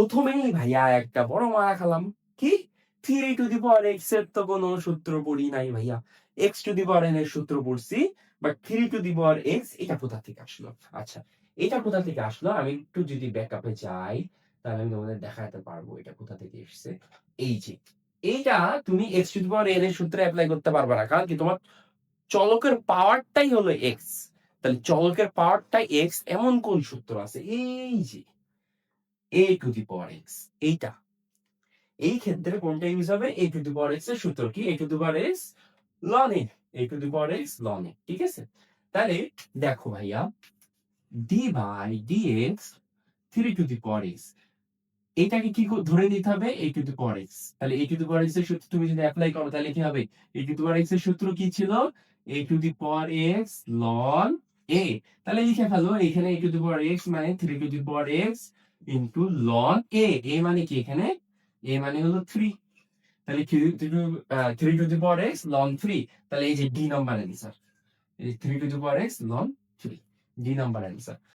প্রথমেই ভাইয়া একটা বড় মারা খালাম। কি? থ্রি টু দি পাওয়ার এক্সের তো কোনো সূত্র পড়ি নাই ভাইয়া। X to the power n এর সূত্র পড়ছি, but three to the power x এটা কোথা থেকে আসলো? আচ্ছা এটা কোথা থেকে আসলো? আমি একটু যদি ব্যাকআপে যাই, তাহলে আমি তোমাদের দেখাতে পারব এটা কোথা থেকে এসেছে। এই যে, এইটা তুমি x to the power n এর সূত্রে অ্যাপ্লাই করতে পারবে না, কারণ কি তোমার চলকের পাওয়ারটাই হলো এক্স। তাহলে চলকের পাওয়ারটাই এক্স এমন কোন সূত্র আছে? এই যে এ টু দি পাওয়ার এক্স এইটা এই ক্ষেত্রে কোনটা ইউজ হবে এ টু দি পাওয়ার এক্সের সূত্র কি a to the power x loan a a to the power x loan a ঠিক আছে তাহলে দেখো ভাইয়া D by D x three to the power x এটাকে কি ধরে নিতে হবে এ টু দি পাওয়ার এক্স তাহলে এ টু দি পাওয়ার এক্সের সূত্র তুমি যদি অ্যাপ্লাই করো তাহলে কি হবে এ টু দি পাওয়ার এক্সের সূত্র কি ছিল a to the power x ln a তাহলে লিখে ফেলো এখানে a to the power x মানে three to the power x into loan a a মানে কি এখানে? এ মানে হলো থ্রি তাহলে three to the power x loan three তাহলে এই যে D number answer three to the power x loan three D number answer